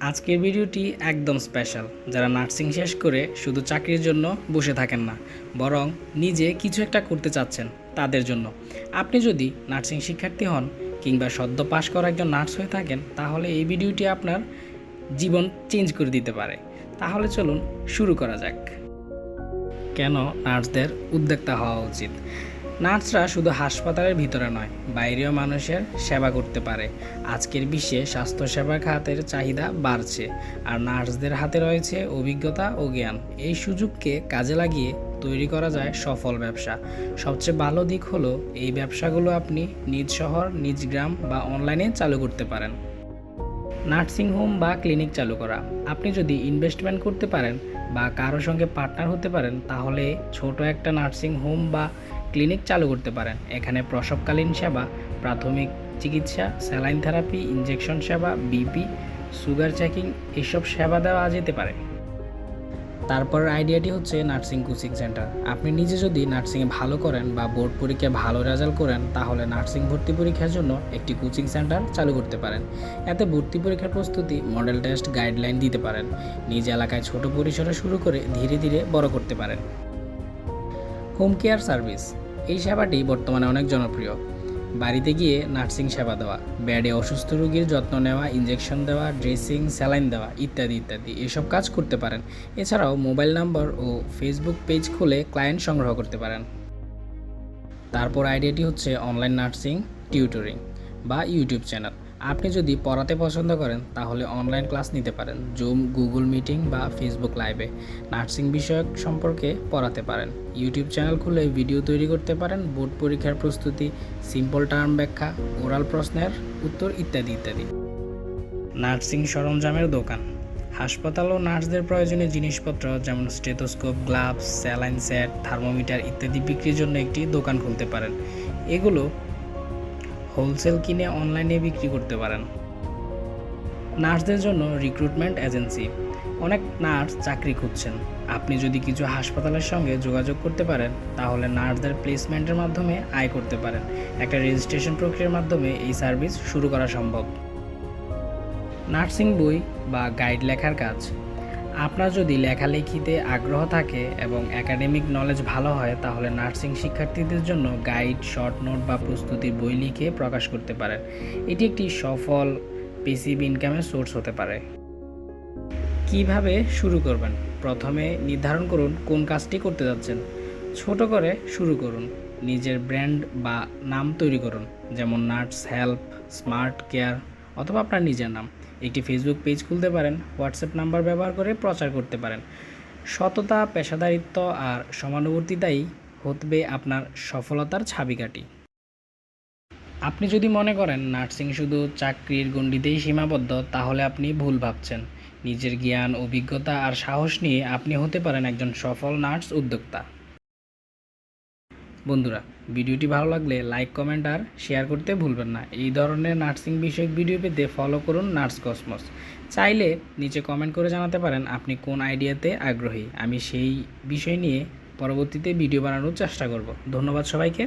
আজকের ভিডিওটি একদম স্পেশাল। যারা নার্সিং শেষ করে শুধু চাকরির জন্য বসে থাকেন না, বরং নিজে কিছু একটা করতে চাচ্ছেন তাদের জন্য। আপনি যদি নার্সিং শিক্ষার্থী হন কিংবা সদ্য পাশ করা একজন নার্স হয়ে থাকেন, তাহলে এই ভিডিওটি আপনার জীবন চেঞ্জ করে দিতে পারে। তাহলে চলুন শুরু করা যাক। কেন নার্সদের উদ্যোক্তা হওয়া উচিত? নার্সরা শুধু হাসপাতালের ভিতরে নয়, বাইরেও মানুষের সেবা করতে পারে। আজকের বিশ্বে স্বাস্থ্যসেবা খাতের চাহিদা বাড়ছে আর নার্সদের হাতে রয়েছে অভিজ্ঞতা ও জ্ঞান। এই সুযোগকে কাজে লাগিয়ে তৈরি করা যায় সফল ব্যবসা। সবচেয়ে ভালো দিক হলো এই ব্যবসাগুলো আপনি নিজ শহর, নিজ গ্রাম বা অনলাইনে চালু করতে পারেন। নার্সিং হোম বা ক্লিনিক চালু করা। আপনি যদি ইনভেস্টমেন্ট করতে পারেন বা কারোর সঙ্গে পার্টনার হতে পারেন, তাহলে ছোট একটা নার্সিং হোম বা ক্লিনিক চালু করতে পারেন। এখানে প্রসবকালীন সেবা, প্রাথমিক চিকিৎসা, স্যালাইন থেরাপি, ইনজেকশন সেবা, বিপি, সুগার চেকিং, এসব সেবা দেওয়া যেতে পারে। তারপর আইডিয়াটি হচ্ছে নার্সিং কোচিং সেন্টার। আপনি নিজে যদি নার্সিংয়ে ভালো করেন বা বোর্ড পরীক্ষায় ভালো রেজাল্ট করেন, তাহলে নার্সিং ভর্তি পরীক্ষার জন্য একটি কোচিং সেন্টার চালু করতে পারেন। এতে ভর্তি পরীক্ষার প্রস্তুতি, মডেল টেস্ট, গাইডলাইন দিতে পারেন। নিজ এলাকায় ছোট পরিসরে শুরু করে ধীরে ধীরে বড় করতে পারেন। Home care service. এই সেবাটি বর্তমানে অনেক জনপ্রিয়। বাড়িতে গিয়ে নার্সিং সেবা দেওয়া ব্যাডে অসুস্থ রোগীর যত্ন নেওয়া ইঞ্জেকশন দেওয়া ড্রেসিং স্যালাইন দেওয়া ইত্যাদি ইত্যাদি এসব কাজ করতে পারেন। এছাড়াও মোবাইল নাম্বার ও ফেসবুক পেজ খুলে ক্লায়েন্ট সংগ্রহ করতে পারেন। তারপর আইডিয়াটি হচ্ছে অনলাইন নার্সিং টিউটরিং বা ইউটিউব চ্যানেল আপনি যদি পড়াতে পছন্দ করেন, তাহলে অনলাইন ক্লাস নিতে পারেন জুম গুগল মিটিং বা ফেসবুক লাইভে নার্সিং বিষয়ক সম্পর্কে পড়াতে পারেন। ইউটিউব চ্যানেল খুলে ভিডিও তৈরি করতে পারেন বোর্ড পরীক্ষার প্রস্তুতি সিম্পল টার্ম ব্যাখ্যা ওরাল প্রশ্নের উত্তর ইত্যাদি ইত্যাদি। নার্সিং সরঞ্জামের দোকান। হাসপাতাল ও নার্সদের প্রয়োজনীয় জিনিসপত্র, যেমন stethoscope gloves saline set thermometer ইত্যাদি বিক্রির জন্য একটি দোকান খুলতে পারেন। এগুলো হোলসেল কিনে অনলাইনে বিক্রি করতে পারেন। নার্সদের জন্য রিক্রুটমেন্ট এজেন্সি অনেক নার্স চাকরি খুঁজছেন। আপনি যদি কিছু হাসপাতালের সঙ্গে যোগাযোগ করতে পারেন, তাহলে নার্সদের প্লেসমেন্টের মাধ্যমে আয় করতে পারেন। একটা রেজিস্ট্রেশন প্রক্রিয়ার মাধ্যমে এই সার্ভিস শুরু করা সম্ভব। নার্সিং বই বা গাইড লেখার কাজ। আপনার যদি লেখালেখিতে আগ্রহ থাকে এবং একাডেমিক নলেজ ভালো হয়, তাহলে নার্সিং শিক্ষার্থীদের জন্য গাইড শর্ট নোট বা প্রস্তুতির বই লিখে প্রকাশ করতে পারেন। এটি একটি সফল পেসিভ ইনকামের সোর্স হতে পারে। কীভাবে শুরু করবেন? প্রথমে নির্ধারণ করুন কোন কাজটি করতে যাচ্ছেন। ছোট করে শুরু করুন। নিজের ব্র্যান্ড বা নাম তৈরি করুন। যেমন নার্স হেল্প স্মার্ট কেয়ার অথবা আপনার নিজের নাম। একটি ফেসবুক পেজ খুলতে পারেন হোয়াটসঅ্যাপ নাম্বার ব্যবহার করে প্রচার করতে পারেন। সততা, পেশাদারিত্ব আর সমানুবর্তিতাই হতবে আপনার সফলতার ছাবিকাঠি আপনি যদি মনে করেন নার্সিং শুধু চাকরির গণ্ডিতেই সীমাবদ্ধ, তাহলে আপনি ভুল ভাবছেন। নিজের জ্ঞান, অভিজ্ঞতা আর সাহস নিয়ে আপনি হতে পারেন একজন সফল নার্স উদ্যোক্তা। বন্ধুরা, ভিডিওটি ভালো লাগলে লাইক কমেন্ট আর শেয়ার করতে ভুলবেন না। এই ধরনের নার্সিং বিষয়ক ভিডিও পেতে ফলো করুন নার্স কসমস চাইলে নিচে কমেন্ট করে জানাতে পারেন আপনি কোন আইডিয়াতে আগ্রহী। আমি সেই বিষয় নিয়ে পরবর্তীতে ভিডিও বানানোর চেষ্টা করব। ধন্যবাদ সবাইকে।